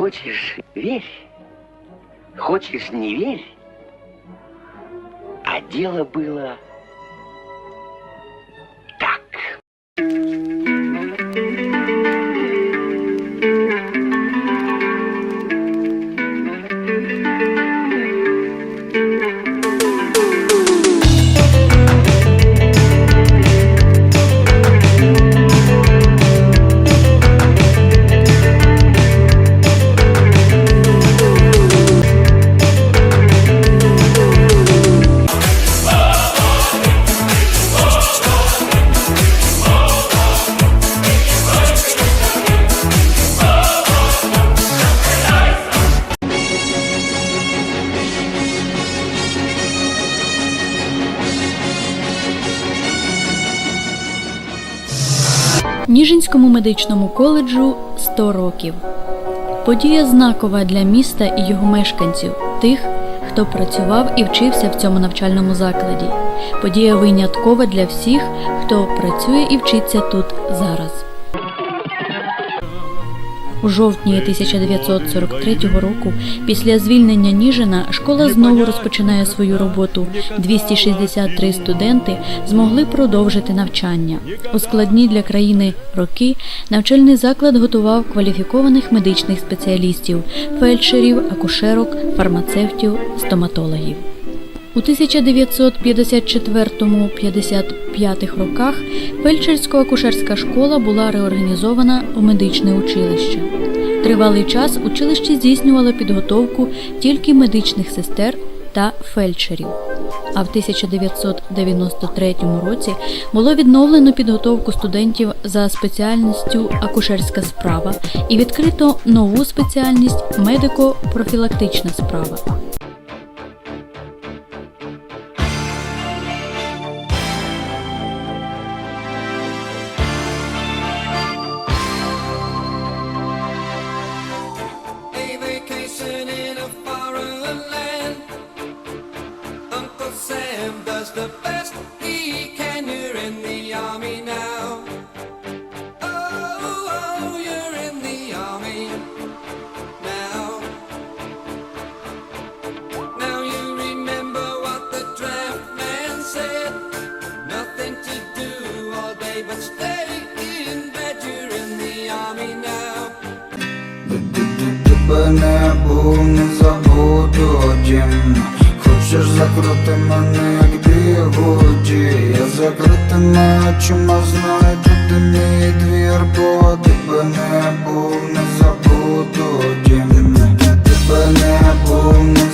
Хочешь – верь, хочешь – не верь. А дело было Ніжинському медичному коледжу 100 років. Подія знакова для міста і його мешканців, тих, хто працював і вчився в цьому навчальному закладі. Подія виняткова для всіх, хто працює і вчиться тут зараз. У жовтні 1943 року, після звільнення Ніжина, школа знову розпочинає свою роботу. 263 студенти змогли продовжити навчання. У складні для країни роки навчальний заклад готував кваліфікованих медичних спеціалістів, фельдшерів, акушерок, фармацевтів, стоматологів. У 1954-55 роках фельдшерсько-акушерська школа була реорганізована у медичне училище. Тривалий час училище здійснювало підготовку тільки медичних сестер та фельдшерів. А в 1993 році було відновлено підготовку студентів за спеціальністю акушерська справа і відкрито нову спеціальність медико-профілактична справа. Не був, не забуду дім. Хочеш закрути мене, як дивуді Я закритими очима знайду ти мій двір Бо тебе не був, не забуду дім. Тебе не був, не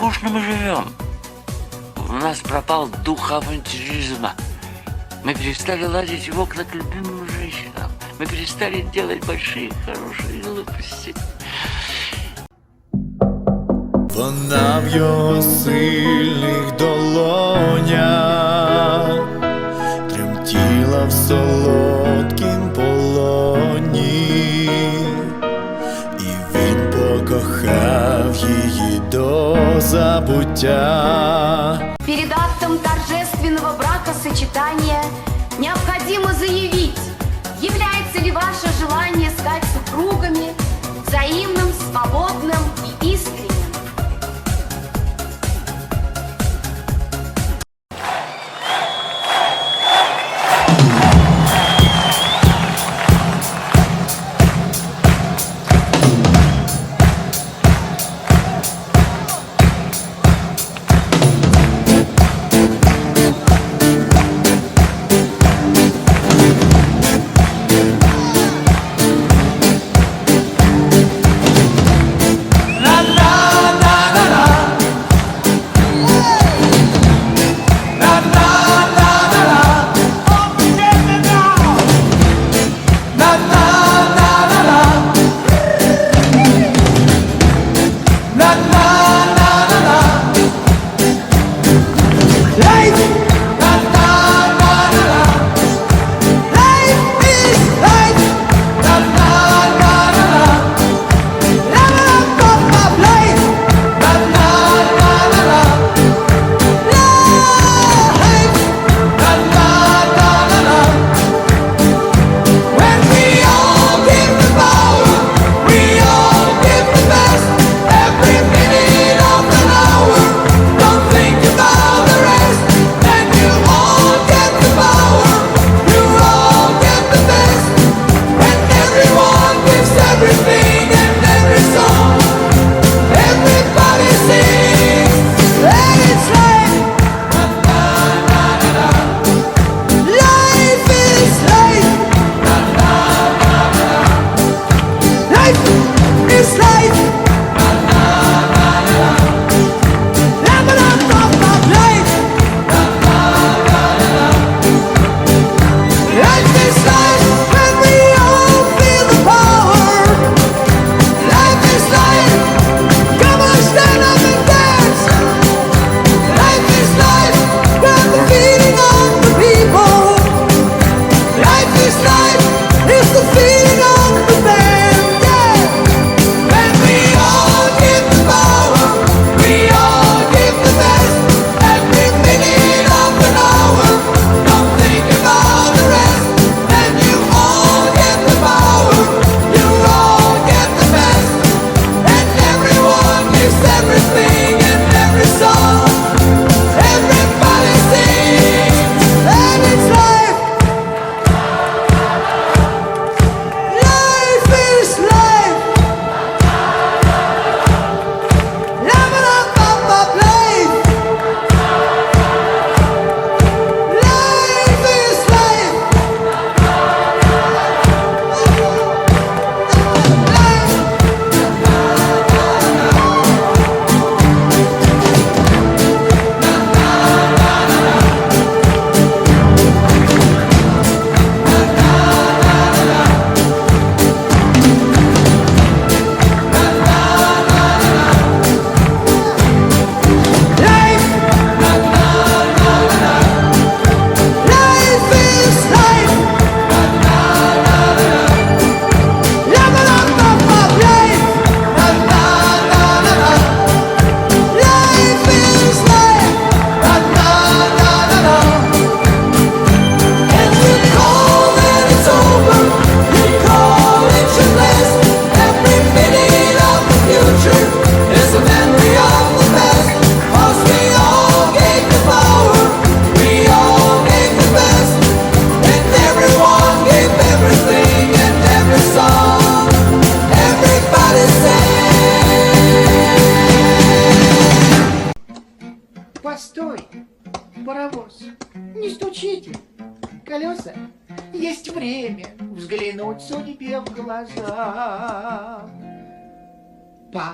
скучно мы живем. У нас пропал дух авантюризма. Мы перестали лазить в окна к любимым женщинам. Мы перестали делать большие, хорошие глупости. Вона в його сильних долонях тремтіла в солодкім полоні, і він покохав її до забуття. Перед актом торжественного бракосочетания необходимо заявить, является ли ваше желание стать супругами взаимным, свободным и искренним.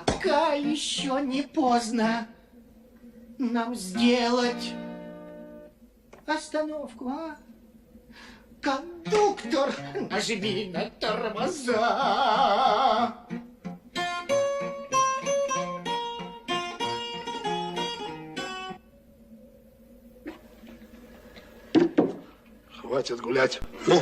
Пока еще не поздно нам сделать остановку, а? Кондуктор, нажми на тормоза. Хватит гулять. Ну.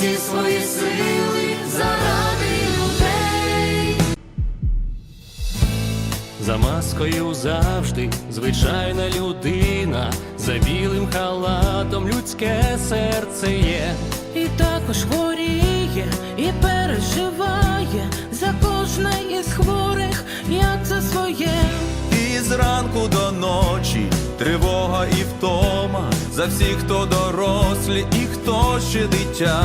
Усі свої сили заради людей. За маскою завжди звичайна людина, за білим халатом людське серце є. І також хворіє, і переживає за кожне із хворих, як за своє. Зранку до ночі тривога і втома за всіх, хто дорослі і хто ще дитя.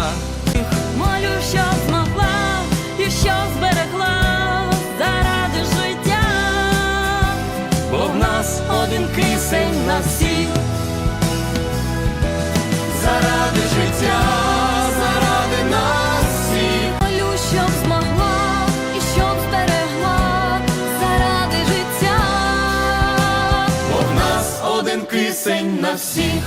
Молю, що змогла і що зберегла заради життя, бо в нас один кисень на всіх. Заради життя, один кисень на всіх.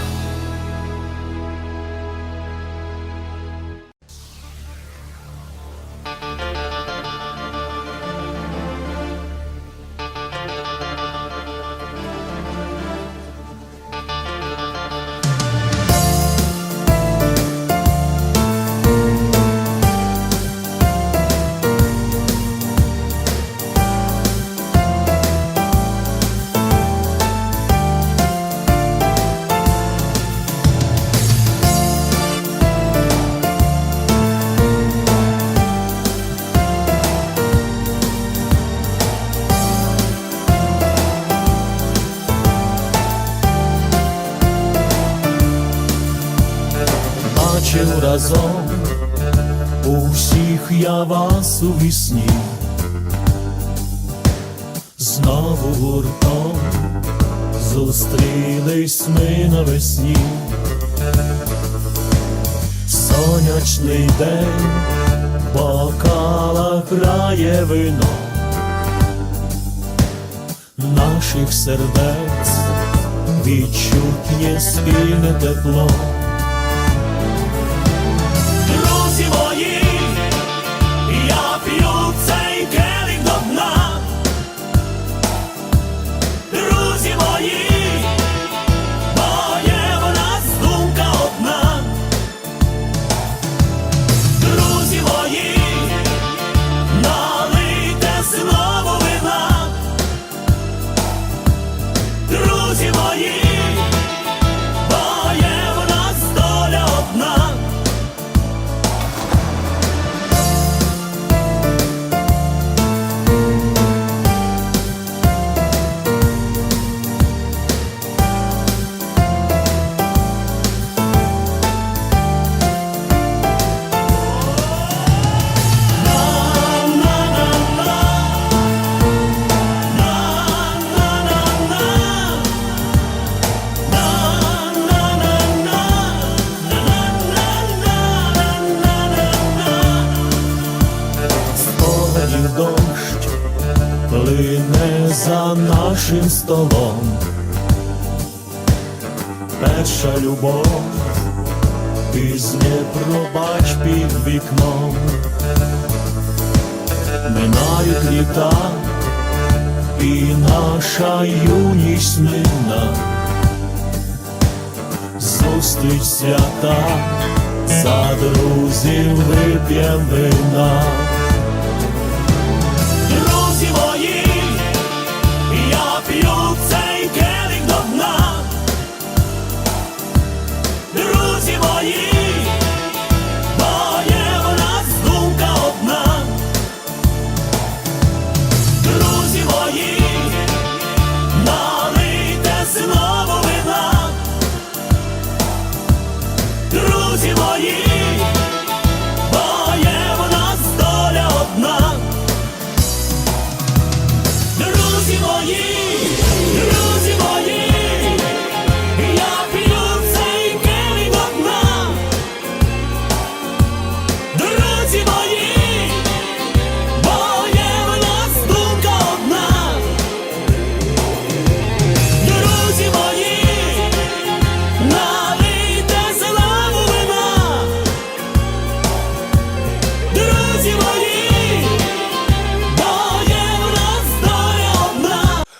Разом усіх я вас у вісні, знову гуртом зустрілись ми навесні. Сонячний день, в бокалах грає вино наших сердець відчутнє спільне тепло. Нашим столом. Перша любов, пізня пробач під вікном. Минають літа, і наша юність мина. Зустріч свята, за друзів вип'єм вина.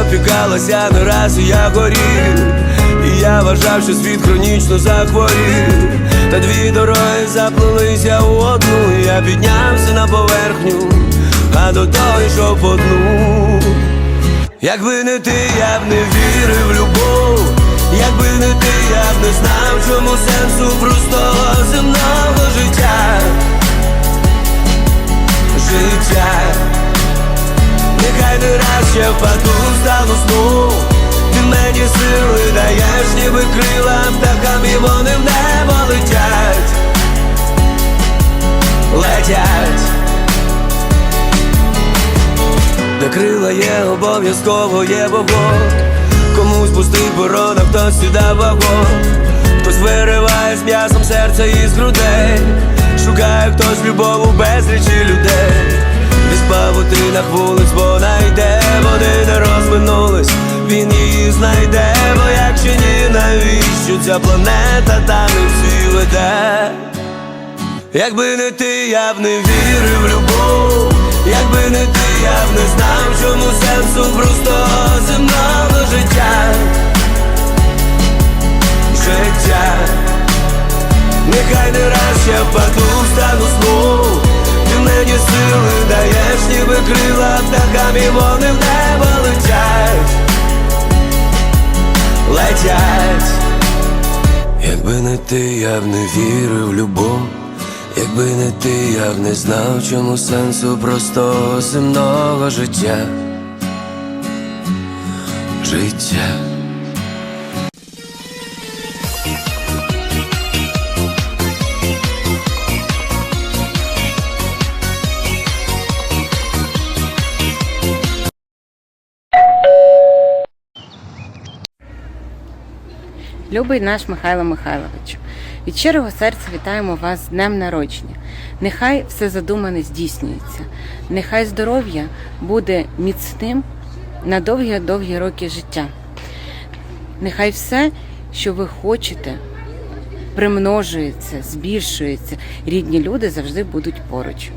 Опікалася не раз, і я горів. І я вважав, що світ хронічно захворів. Та дві дороги заплелися у одну. і Я піднявся на поверхню, а до того йшов по дну. Якби не ти, я б не вірив в любов, якби не ти, я б не знав, чому сенсу простого земного життя. Життя, нехай не раз я впаду, стану сну. Ти мені сили даєш, ніби крила птахам, і вони в небо летять. Летять. Де крила є, обов'язково є вогонь Комусь пустий борон, хтось сюди вагон Хтось вириває з м'ясом серце із грудей Шукає хтось любов у безлічі людей навіщо ця планета та не всі веде Якби не ти, я б не вірив в любов, якби не ти, я б не знав, чому сенсу простого земного життя. Життя, нехай не раз я впаду, стану сну, ти мені сили даєш, ніби крила птахам, і вони в небо летять, летять. Якби не ти, я б не вірив любов. Якби не ти, я б не знав, чому сенсу простого земного життя. Життя. Любий наш Михайло Михайловичу, від щирого серця вітаємо вас з днем народження. Нехай все задумане здійснюється. Нехай здоров'я буде міцним на довгі-довгі роки життя. Нехай все, що ви хочете, примножується, збільшується. Рідні люди завжди будуть поруч.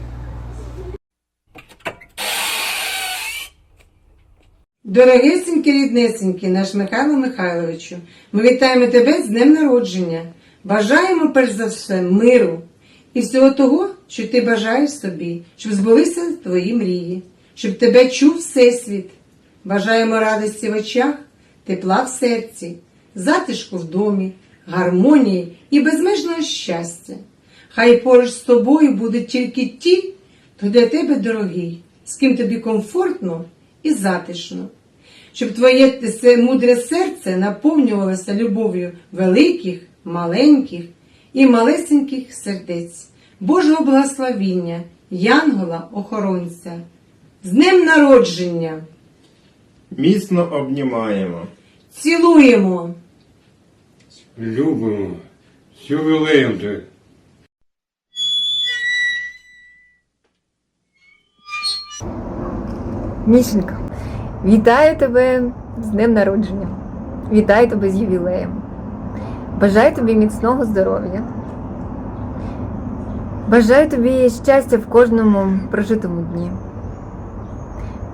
Дорогесенький ріднесенький наш Михайло Михайловичу, ми вітаємо тебе з днем народження. Бажаємо перш за все миру і всього того, що ти бажаєш собі, щоб збулися твої мрії, щоб тебе чув Всесвіт. Бажаємо радості в очах, тепла в серці, затишку в домі, гармонії і безмежного щастя. Хай поруч з тобою будуть тільки ті, хто для тебе дорогий, з ким тобі комфортно і затишно, щоб твоє мудре серце наповнювалося любов'ю великих, маленьких і малесеньких сердець, Божого благословіння, Янгола, охоронця. З днем народження! Міцно обнімаємо, Цілуємо! любимо, ти. Мішенька, вітаю тебе з днем народження. Вітаю тебе з ювілеєм. Бажаю тобі міцного здоров'я. Бажаю тобі щастя в кожному прожитому дні.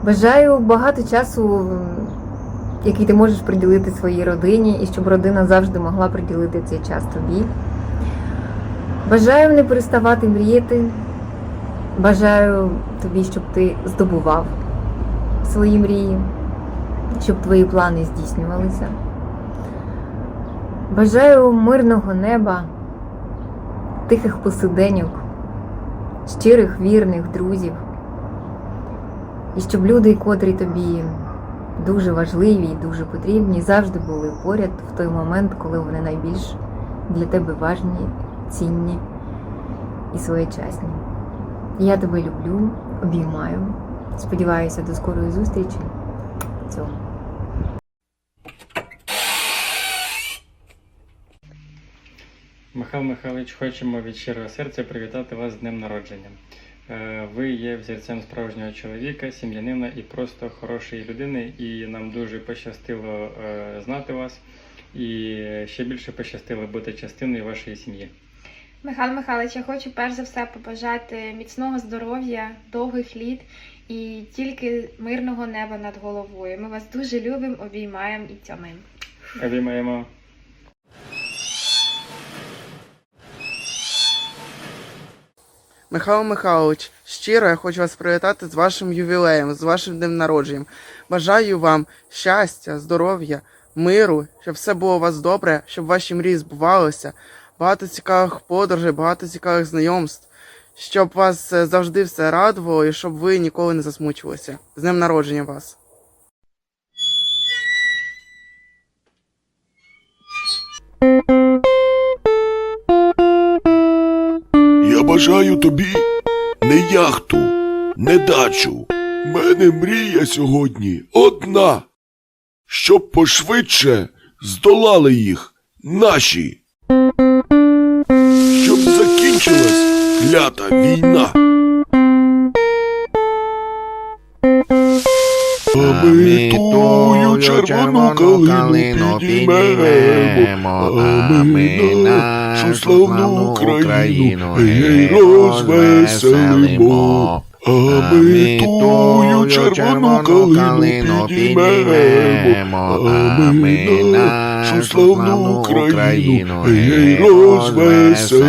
Бажаю багато часу, який ти можеш приділити своїй родині, і щоб родина завжди могла приділити цей час тобі. Бажаю не переставати мріяти. Бажаю тобі, щоб ти здобував свої мрії, щоб твої плани здійснювалися. Бажаю мирного неба, тихих посиденьок, щирих вірних друзів. І щоб люди, котрі тобі дуже важливі і дуже потрібні, завжди були поряд в той момент, коли вони найбільш для тебе важні, цінні і своєчасні. Я тебе люблю, обіймаю. Сподіваюся, до скорої зустрічі в цьому. Михайло Михайлович, хочемо від щирого серця привітати вас з днем народження. Е, ви є взірцем справжнього чоловіка, сім'янина і просто хорошої людини. І нам дуже пощастило е, знати вас і ще більше пощастило бути частиною вашої сім'ї. Михайло Михайлович, я хочу перш за все побажати міцного здоров'я, довгих літ і тільки мирного неба над головою. Ми вас дуже любимо, обіймаємо і тямимо. Обіймаємо. Михайло Михайлович, щиро я хочу вас привітати з вашим ювілеєм, з вашим днем народженням. Бажаю вам щастя, здоров'я, миру, щоб все було у вас добре, щоб ваші мрії збувалися, багато цікавих подорожей, багато цікавих знайомств, щоб вас е, завжди все радувало і щоб ви ніколи не засмучувалися. З днем народження вас! Я бажаю тобі не яхту, не дачу. Мене мрія сьогодні одна. Щоб пошвидше здолали їх наші. Щоб закінчилась клята війна. А ми тую червону калину підіймемо, а ми нашу славну Україну гей розвеселимо. А ми тую червону калину підіймемо, а ми нашу славну Україну гей розвеселимо.